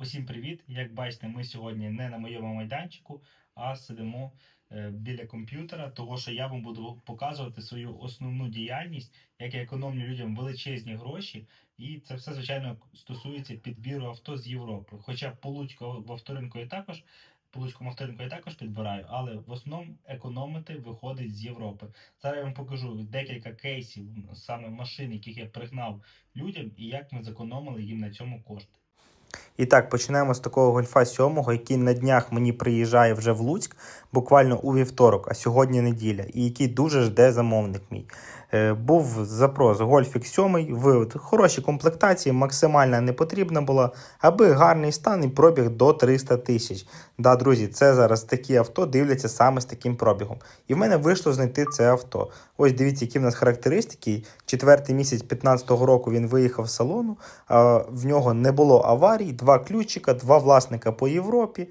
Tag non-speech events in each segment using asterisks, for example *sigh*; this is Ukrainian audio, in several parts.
Усім привіт! Як бачите, ми сьогодні не на моєму майданчику, а сидимо е, біля комп'ютера, того що я вам буду показувати свою основну діяльність, як я економлю людям величезні гроші, і це все, звичайно, стосується підбіру авто з Європи. Хоча Полуцьку в авторинку я також, Полуцькому авторинку я також підбираю, але в основному економити виходить з Європи. Зараз я вам покажу декілька кейсів, саме машин, яких я пригнав людям, і як ми зекономили їм на цьому кошти. І так, починаємо з такого гольфа 7, який на днях мені приїжджає вже в Луцьк, буквально у вівторок, а сьогодні неділя, і який дуже жде замовник мій. Е, був запрос Гольфік 7 в хорошій комплектації, максимальна не потрібна була, аби гарний стан і пробіг до 300 тисяч. Да, друзі, це зараз такі авто дивляться саме з таким пробігом. І в мене вийшло знайти це авто. Ось дивіться, які в нас характеристики. Четвертий місяць 2015 року він виїхав з салону, в нього не було аварій, два ключика, два власника по Європі.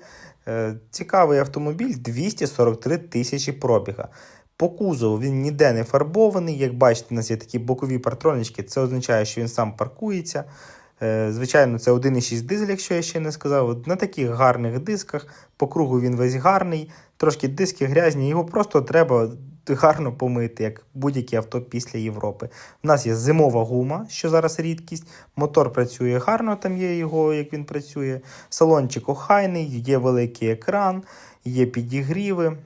Е, Цікавий автомобіль 243 тисячі пробіга. По кузову він ніде не фарбований. Як бачите, у нас є такі бокові партронички, це означає, що він сам паркується. Е, Звичайно, це 1,6 дизель, якщо я ще не сказав. На таких гарних дисках, по кругу він весь гарний, трошки диски грязні, його просто треба гарно помити, як будь-яке авто після Європи. У нас є зимова гума, що зараз рідкість. Мотор працює гарно, там є його, як він працює. Салончик охайний, є великий екран, є підігріви.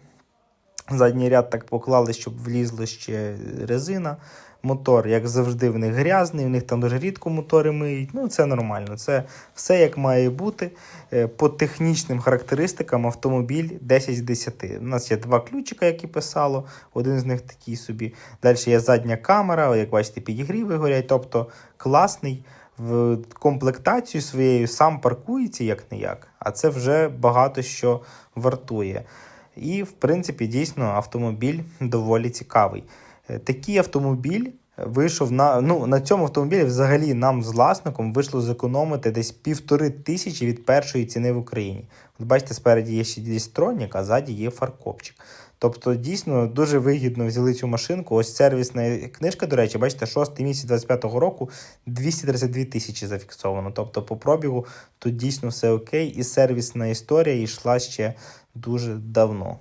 Задній ряд так поклали, щоб влізла ще резина. Мотор, як завжди, в них грязний, в них там дуже рідко мотори миють. Ну, це нормально. Це все як має бути. Е, По технічним характеристикам автомобіль 10 з 10. У нас є два ключика, як і писало, один з них такий собі. Далі є задня камера, як бачите, підігріви горять. Тобто класний в комплектацію своєю сам паркується як не як, а це вже багато що вартує. І, в принципі, дійсно автомобіль доволі цікавий. Е, Такий автомобіль вийшов на ну, на цьому автомобілі взагалі нам з власником вийшло зекономити десь півтори тисячі від першої ціни в Україні. От бачите, спереді є ще дістронік, а ззаді є фаркопчик. Тобто, дійсно дуже вигідно взяли цю машинку. Ось сервісна книжка, до речі, бачите, 6 місяць 25-го року 232 тисячі зафіксовано. Тобто, по пробігу тут дійсно все окей, і сервісна історія йшла ще дуже давно.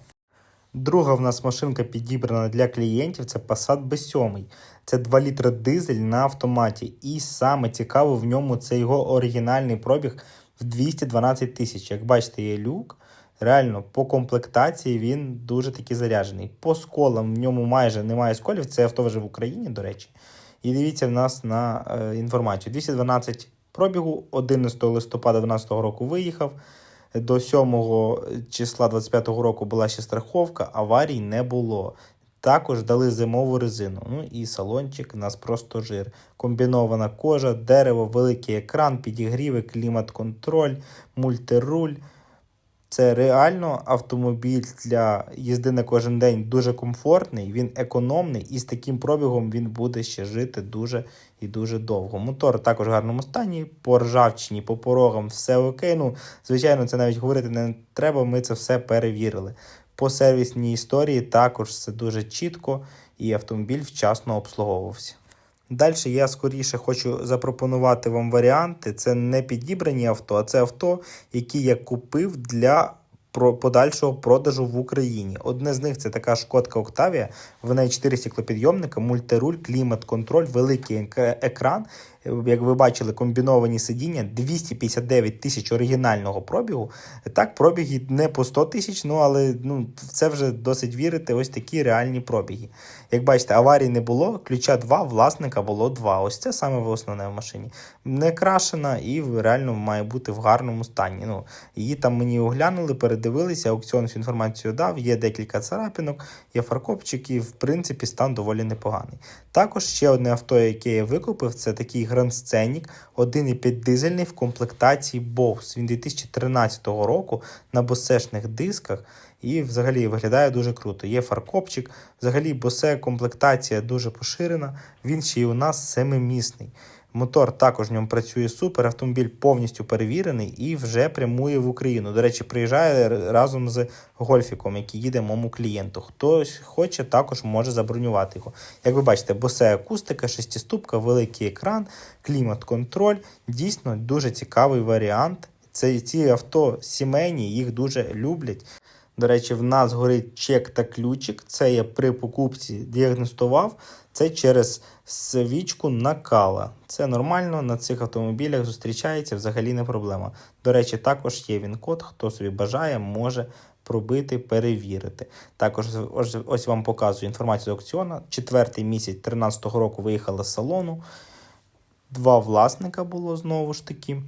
Друга в нас машинка підібрана для клієнтів це Passat B7. Це 2 літра дизель на автоматі. І саме цікаво в ньому це його оригінальний пробіг в 212 тисяч. Як бачите, є люк. Реально, по комплектації він дуже таки заряджений. По сколам в ньому майже немає сколів. Це авто вже в Україні, до речі. І дивіться в нас на е, інформацію. 212 пробігу, 11 листопада 2012 року виїхав. До 7 числа 25-го року була ще страховка, аварій не було. Також дали зимову резину. Ну і салончик у нас просто жир. Комбінована кожа, дерево, великий екран, підігріви, клімат-контроль, мультируль. Це реально автомобіль для їзди на кожен день дуже комфортний, він економний і з таким пробігом він буде ще жити дуже і дуже довго. Мотор також в гарному стані, по ржавчині, по порогам все окей. Ну, звичайно, це навіть говорити не треба, ми це все перевірили. По сервісній історії також все дуже чітко і автомобіль вчасно обслуговувався. Далі я скоріше хочу запропонувати вам варіанти. Це не підібрані авто, а це авто, які я купив для подальшого продажу в Україні. Одне з них це така шкодка Octavia, в неї 4 стеклопідйомника, мультируль, клімат-контроль, великий екран. Як ви бачили, комбіновані сидіння 259 тисяч оригінального пробігу. Так, пробіги не по 100 тисяч, ну але ну, в це вже досить вірити. Ось такі реальні пробіги. Як бачите, аварій не було, ключа 2, власника було 2. Ось це саме основне в машині. Не крашена і реально має бути в гарному стані. Ну, її там мені оглянули, передивилися, аукціон всю інформацію дав, є декілька царапинок, є фаркопчик і в принципі стан доволі непоганий. Також ще одне авто, яке я викупив, це такий Grand Scenic 1,5 дизельний в комплектації Bose. Він 2013 року на босешних дисках. І взагалі виглядає дуже круто. Є фаркопчик, взагалі босе комплектація дуже поширена. Він ще й у нас семимісний. Мотор також в ньому працює супер. Автомобіль повністю перевірений і вже прямує в Україну. До речі, приїжджає разом з гольфіком, який їде моєму клієнту. Хтось хоче, також може забронювати його. Як ви бачите, босе акустика, шестиступка, великий екран, клімат-контроль. Дійсно дуже цікавий варіант. Це ці авто сімейні, їх дуже люблять. До речі, в нас горить чек та ключик. Це я при покупці діагностував. Це через свічку накала. Це нормально на цих автомобілях зустрічається, взагалі не проблема. До речі, також є він код. Хто собі бажає, може пробити, перевірити. Також ось, ось вам показую інформацію з аукціону. Четвертий місяць 2013 року виїхала з салону. Два власника було знову ж таки.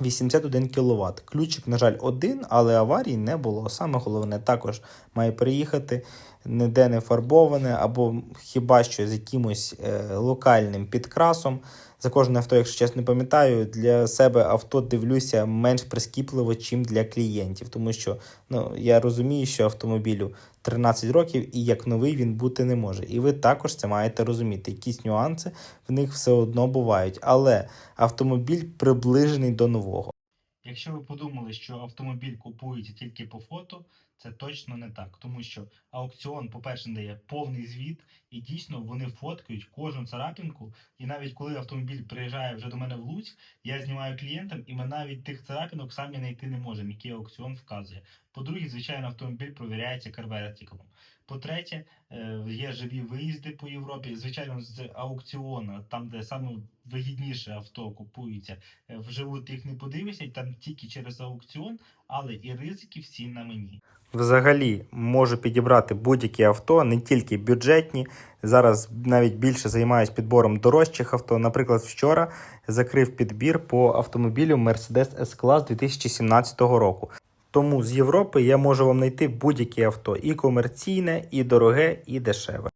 81 кВт. Ключик, на жаль, один, але аварій не було. Саме головне, також має приїхати ніде не фарбоване, або хіба що з якимось е, локальним підкрасом. За кожне авто, якщо чесно не пам'ятаю, для себе авто дивлюся менш прискіпливо, чим для клієнтів. Тому що ну, я розумію, що автомобілю 13 років і як новий він бути не може. І ви також це маєте розуміти. Якісь нюанси в них все одно бувають. Але автомобіль приближений до нового. Якщо ви подумали, що автомобіль купується тільки по фото, це точно не так, тому що аукціон, по-перше, дає повний звіт, і дійсно вони фоткають кожну царапінку. І навіть коли автомобіль приїжджає вже до мене в Луцьк, я знімаю клієнтам, і ми навіть тих царапінок самі знайти не можемо, які аукціон вказує. По-друге, звичайно, автомобіль провіряється карвертикалом. По-третє, е, є живі виїзди по Європі. Звичайно, з аукціону, там, де саме вигідніше авто купується, е, вживу ти їх не подивишся, там тільки через аукціон, але і ризики всі на мені. Взагалі можу підібрати будь-які авто, не тільки бюджетні. Зараз навіть більше займаюсь підбором дорожчих авто. Наприклад, вчора закрив підбір по автомобілю Mercedes S-Class 2017 року. Тому з Європи я можу вам знайти будь-яке авто і комерційне, і дороге, і дешеве.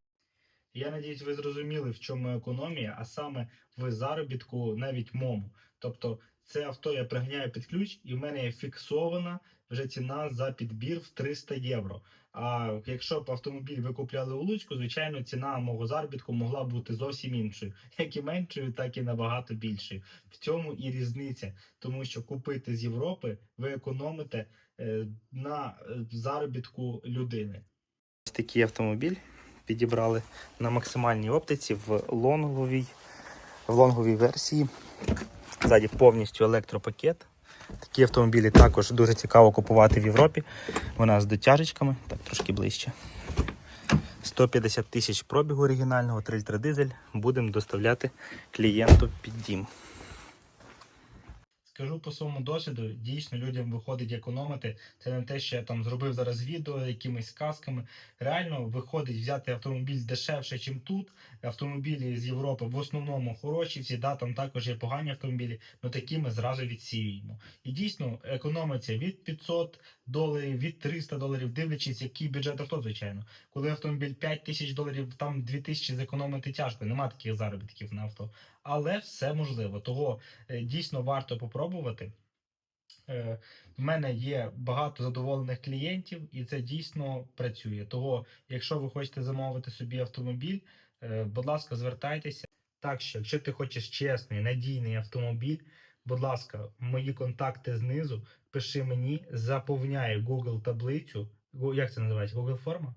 Я надіюсь, ви зрозуміли, в чому економія, а саме в заробітку навіть мому. Тобто, це авто я приганяю під ключ, і в мене є фіксована вже ціна за підбір в 300 євро. А якщо б автомобіль ви купляли у Луцьку, звичайно, ціна мого заробітку могла бути зовсім іншою, *laughs* як і меншою, так і набагато більшою. В цьому і різниця, тому що купити з Європи ви економите е, на е, заробітку людини. Ось такий автомобіль підібрали на максимальній оптиці в лонговій, в лонговій версії. Ззаді повністю електропакет. Такі автомобілі також дуже цікаво купувати в Європі. Вона з дотяжечками, так трошки ближче. 150 тисяч пробігу оригінального, 3 літра дизель. Будемо доставляти клієнту під дім. Скажу по своєму досвіду, дійсно людям виходить економити. Це не те, що я там зробив зараз відео якимись сказками. Реально виходить взяти автомобіль дешевше, ніж тут. Автомобілі з Європи в основному хороші, всі да, там також є погані автомобілі, але такі ми зразу відсіюємо. І дійсно економиться від 500 доларів, від 300 доларів, дивлячись, який бюджет авто, звичайно. Коли автомобіль 5 тисяч доларів, там 2 тисячі зекономити тяжко, нема таких заробітків на авто. Але все можливо. Того е, дійсно варто попробувати. Е, В мене є багато задоволених клієнтів, і це дійсно працює. Того, якщо ви хочете замовити собі автомобіль, е, будь ласка, звертайтеся. Так що, якщо ти хочеш чесний, надійний автомобіль, будь ласка, мої контакти знизу, пиши мені, заповняй Google таблицю. Як це називається? Google форма?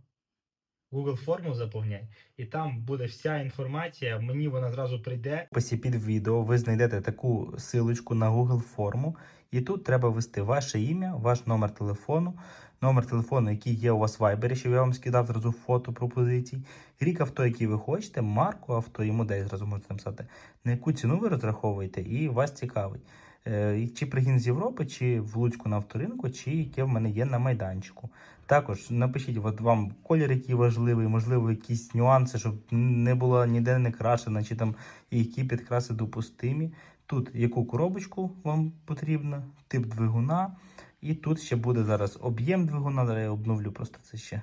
Google форму заповняй, і там буде вся інформація. Мені вона зразу прийде, В описі під відео ви знайдете таку силочку на Google форму, і тут треба ввести ваше ім'я, ваш номер телефону, номер телефону, який є у вас в Viber, щоб я вам скидав зразу фото пропозицій, рік авто, який ви хочете, марку авто і модель зразу можете написати, на яку ціну ви розраховуєте і вас цікавить. Е, Чи пригін з Європи, чи в Луцьку на авторинку, чи яке в мене є на майданчику. Також напишіть от вам колір, який важливий, можливо, якісь нюанси, щоб не було ніде не крашена, чи там які підкраси допустимі. Тут яку коробочку вам потрібно, тип двигуна. І тут ще буде зараз об'єм двигуна. Зараз я обновлю просто це ще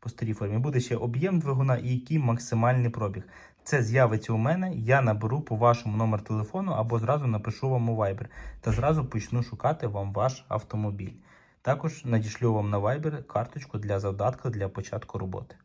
по старій формі. Буде ще об'єм двигуна і який максимальний пробіг. Це з'явиться у мене. Я наберу по вашому номер телефону або зразу напишу вам у Viber та зразу почну шукати вам ваш автомобіль. Також надішлю вам на Viber карточку для завдатка для початку роботи.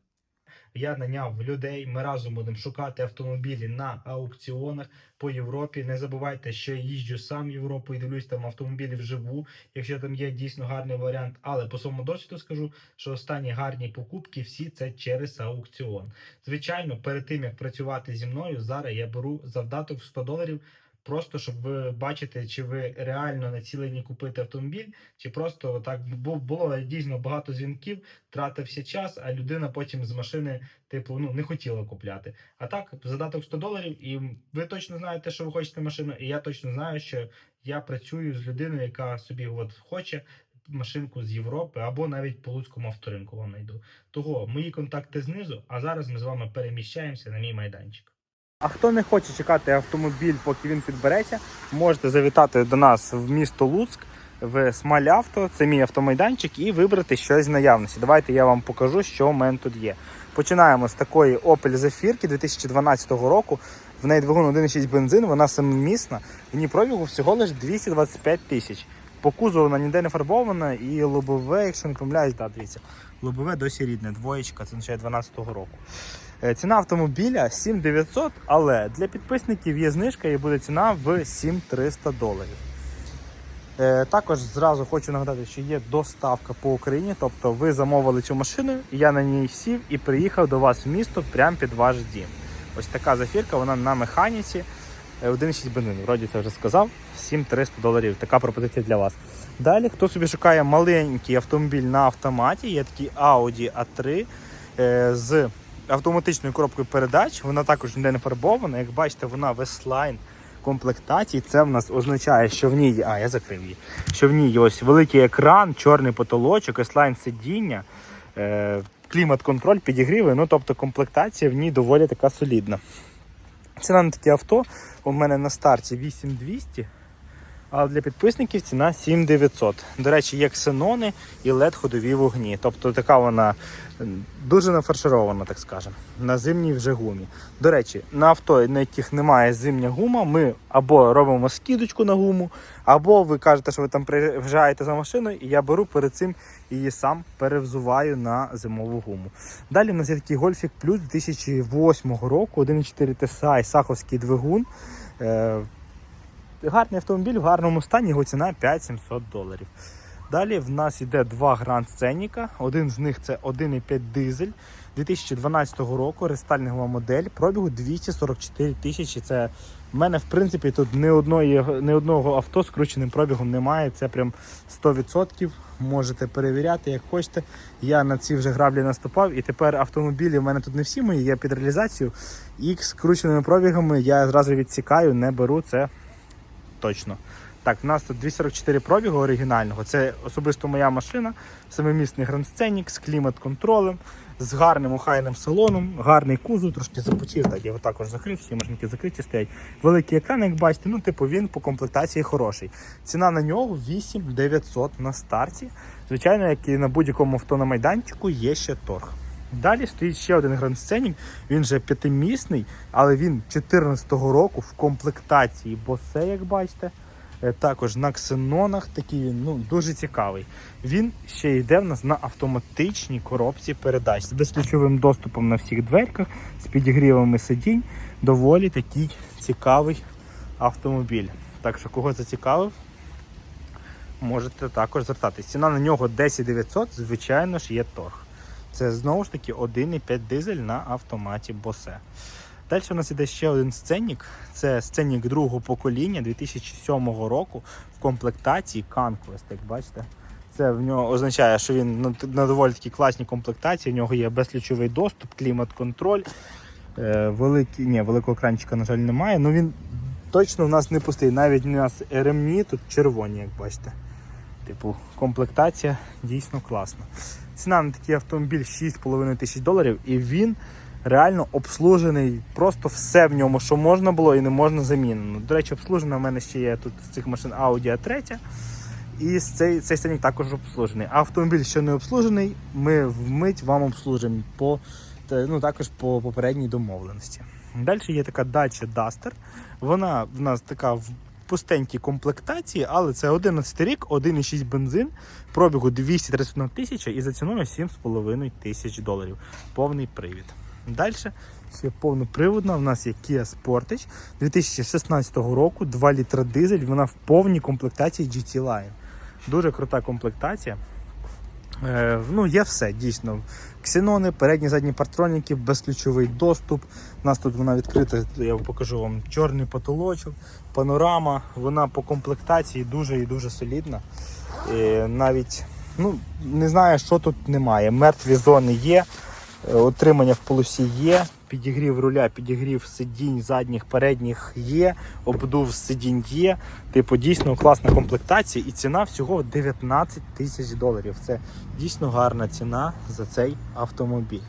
Я наняв людей. Ми разом будемо шукати автомобілі на аукціонах по Європі. Не забувайте, що я їжджу сам Європу і дивлюсь там автомобілі вживу, якщо там є дійсно гарний варіант. Але по своєму досвіду скажу, що останні гарні покупки всі це через аукціон. Звичайно, перед тим як працювати зі мною, зараз я беру завдаток в 100 доларів. Просто щоб ви бачите, чи ви реально націлені купити автомобіль, чи просто так бу- було дійсно багато дзвінків, тратився час, а людина потім з машини, типу, ну не хотіла купляти. А так, задаток 100 доларів, і ви точно знаєте, що ви хочете машину, і я точно знаю, що я працюю з людиною, яка собі от хоче машинку з Європи або навіть по луцькому авторинку вам знайду. Того мої контакти знизу, а зараз ми з вами переміщаємося на мій майданчик. А хто не хоче чекати автомобіль, поки він підбереться, можете завітати до нас в місто Луцьк в Смаль Авто, це мій автомайданчик, і вибрати щось з наявності. Давайте я вам покажу, що в мене тут є. Починаємо з такої Opel Zafirки 2012 року. В неї двигун 1,6 бензин, вона самомісна. В ній пробігу всього лише 225 тисяч. По кузову вона ніде не фарбована і лобове, якщо не помиляюсь, да, дивіться. Лобове досі рідне, двоєчка, це означає 12-го року. Е, Ціна автомобіля 7900, але для підписників є знижка і буде ціна в 7300 доларів. Е, Також зразу хочу нагадати, що є доставка по Україні, тобто ви замовили цю машину, я на ній сів і приїхав до вас в місто прямо під ваш дім. Ось така зафірка, вона на механіці. Е, 1,6 бензин, вроді це вже сказав. 7300 доларів. Така пропозиція для вас. Далі, хто собі шукає маленький автомобіль на автоматі, є такий Audi A3 е, з автоматичною коробкою передач. Вона також не фарбована. Як бачите, вона веслайн комплектації. Це в нас означає, що в ній а я закрив її. Що в ній ось великий екран, чорний потолочок, веслайн сидіння, е, клімат-контроль, підігріви. Ну тобто комплектація в ній доволі така солідна. Ціна на таке авто у мене на старті 8200. А для підписників ціна 7900. До речі, є ксенони і led ходові вогні. Тобто така вона дуже нафарширована, так скажемо, на зимній вже гумі. До речі, на авто, на яких немає зимня гума, ми або робимо скидочку на гуму, або ви кажете, що ви там приїжджаєте за машиною, і я беру перед цим її сам перевзуваю на зимову гуму. Далі в нас є такий Гольфік Плюс 2008 року, 1.4 TSI, саховський двигун. Гарний автомобіль в гарному стані, його ціна 5700 доларів. Далі в нас йде два Grand Scenic. Один з них це 1,5 дизель 2012 року, рестайлінгова модель, пробігу 244 тисячі. Це в мене, в принципі, тут ні, одної, ні одного авто з крученим пробігом немає. Це прям 100%. Можете перевіряти, як хочете. Я на ці вже граблі наступав, і тепер автомобілі в мене тут не всі мої, є під реалізацію. Їх з крученими пробігами я зразу відсікаю, не беру це точно. Так, в нас тут 244 пробігу оригінального. Це особисто моя машина, семимісний Grand Scenic з клімат-контролем, з гарним охайним салоном, гарний кузов, трошки запотів, так я його також закрив, всі машинки закриті стоять. Великий екран, як бачите, ну, типу, він по комплектації хороший. Ціна на нього 8900 на старті. Звичайно, як і на будь-якому авто на майданчику, є ще торг. Далі стоїть ще один Grand Scenic, він же п'ятимісний, але він 14-го року в комплектації босе, як бачите. Е, Також на ксенонах такий ну, дуже цікавий. Він ще йде в нас на автоматичній коробці передач з безключовим доступом на всіх дверках, з підігрівами сидінь. Доволі такий цікавий автомобіль. Так що, кого зацікавив, можете також звертатись. Ціна на нього 10 900, звичайно ж, є торг. Це знову ж таки 1,5 дизель на автоматі Bose. Далі у нас іде ще один сценік. Це сценік другого покоління 2007 року в комплектації Conquest, як бачите. Це в нього означає, що він на, доволі такій класній комплектації. У нього є безключовий доступ, клімат-контроль. Е, великий, ні, великого екранчика, на жаль, немає. Ну він точно в нас не пустий. Навіть у нас ремні тут червоні, як бачите. Типу, комплектація дійсно класна. Ціна на такий автомобіль 6,5 тисяч доларів, і він реально обслужений. Просто все в ньому, що можна було і не можна замінено. До речі, обслужена в мене ще є тут з цих машин Audi A3. І цей, цей станік також обслужений. А автомобіль, що не обслужений, ми вмить вам обслужимо по, ну, також по попередній домовленості. Далі є така дача Duster. Вона в нас така пустенькій комплектації, але це 11 рік, 1,6 бензин, пробігу 231 тисяча і за ціною 7,5 тисяч доларів. Повний привід. Далі ще повноприводна. У нас є Kia Sportage 2016 року, 2 літра дизель. Вона в повній комплектації GT Line. Дуже крута комплектація. Е, ну, є все, дійсно. Ксенони, передні задні партроніки, безключовий доступ. У нас тут вона відкрита, я покажу вам чорний потолочок, панорама. Вона по комплектації дуже і дуже солідна. І навіть ну, не знаю, що тут немає. Мертві зони є, е, отримання в полосі є, підігрів руля, підігрів сидінь задніх, передніх є, обдув сидінь є. Типу, дійсно класна комплектація і ціна всього 19 тисяч доларів. Це дійсно гарна ціна за цей автомобіль.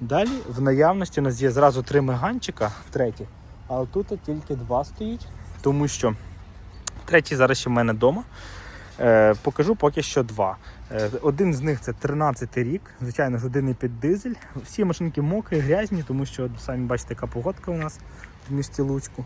Далі в наявності у нас є зразу три меганчика, третій, але тут тільки два стоїть, тому що третій зараз ще в мене вдома. Е, покажу поки що два. Е, один з них це 13 рік, звичайно ж, 1,5 дизель. Всі машинки мокрі, грязні, тому що самі бачите, яка погодка у нас в місті Луцьку.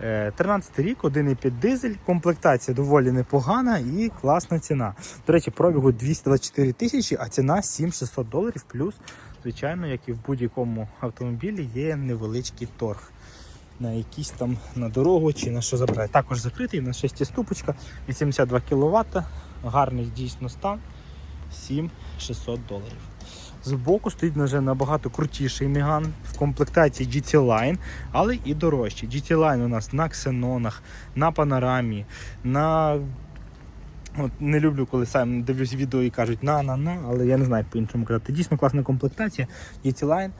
Е, 13 рік, 1,5 дизель, комплектація доволі непогана і класна ціна. До речі, пробігу 224 тисячі, а ціна 7600 доларів. Плюс, звичайно, як і в будь-якому автомобілі, є невеличкий торг. На якісь там на дорогу чи на що забирає. Також закритий, на 6 ступочка, 82 кВт, гарний дійсно стан, 7600 доларів. Збоку стоїть вже набагато крутіший Міган в комплектації GT Line, але і дорожчий. GT Line у нас на ксенонах, на панорамі, на. От не люблю, коли сам дивлюсь відео і кажуть на на на, але я не знаю по-іншому казати. Дійсно класна комплектація. GT Line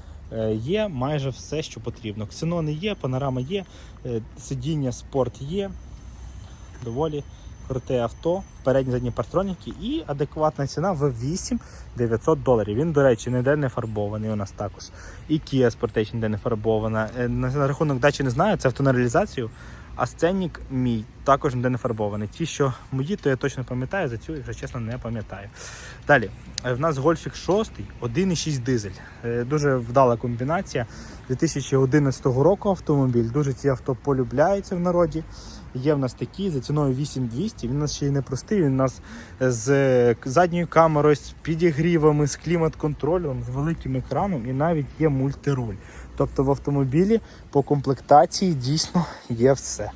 є майже все, що потрібно. Ксенони є, панорама є, е, сидіння спорт є. Доволі круте авто, передні задні партроніки і адекватна ціна в 8 900 доларів. Він, до речі, ніде не фарбований у нас також. І Kia Sportage ніде не фарбована. Е, На, на рахунок дачі не знаю, це автонереалізацію. А сценник мій також ніде не фарбований. Ті, що мої, то я точно пам'ятаю, за цю, якщо чесно, не пам'ятаю. Далі, е, в нас Гольфік 6, 1,6 дизель. Е, Дуже вдала комбінація. 2011 року автомобіль. Дуже ці авто полюбляються в народі. Є в нас такі за ціною 8200. Він у нас ще й не простий. Він у нас з задньою камерою, з підігрівами, з клімат-контролем, з великим екраном і навіть є мультируль. Тобто в автомобілі по комплектації дійсно є все.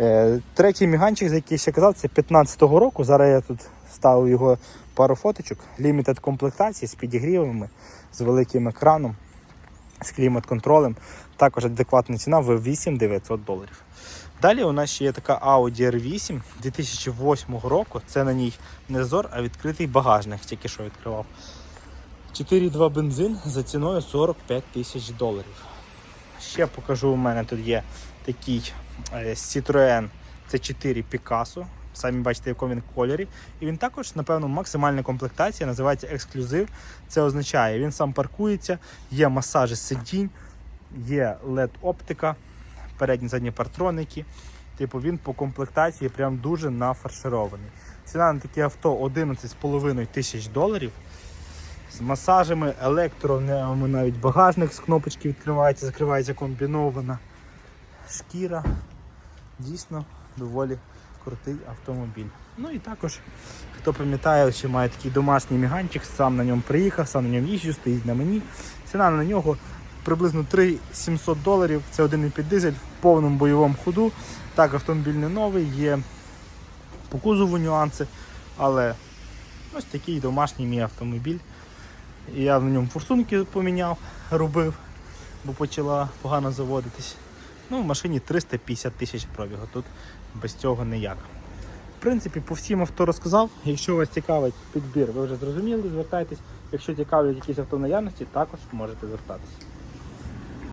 Е, Третій міганчик, за який я ще казав, це 15-го року. Зараз я тут ставив його пару фоточок. Лімітед комплектації з підігрівами, з великим екраном, з клімат-контролем. Також адекватна ціна в 8900 доларів. Далі у нас ще є така Audi R8 2008 року. Це на ній не зор, а відкритий багажник, тільки що відкривав. 4,2 бензин за ціною 45 тисяч доларів. Ще покажу, у мене тут є такий е, Citroën C4 Picasso. Самі бачите, в якому він кольорі. І він також, напевно, максимальна комплектація, називається ексклюзив. Це означає, він сам паркується, є масажі сидінь, є LED-оптика, передні задні партроники. Типу він по комплектації прям дуже нафарширований. Ціна на таке авто 11,5 тисяч доларів. З масажами, електро, не- навіть багажник з кнопочки відкривається, закривається комбінована. Шкіра. Дійсно доволі крутий автомобіль. Ну і також, хто пам'ятає, що має такий домашній міганчик, сам на ньому приїхав, сам на ньому їжджу, стоїть на мені. Ціна на нього приблизно 3700 доларів. Це 1,5 дизель в повному бойовому ходу. Так, автомобіль не новий, є по кузову нюанси, але ось такий домашній мій автомобіль. І Я на ньому форсунки поміняв, робив, бо почала погано заводитись. Ну, в машині 350 тисяч пробігу, тут без цього ніяк. В принципі, по всім авто розказав. Якщо вас цікавить підбір, ви вже зрозуміли, звертайтесь. Якщо цікавлять якісь авто наявності, також можете звертатися.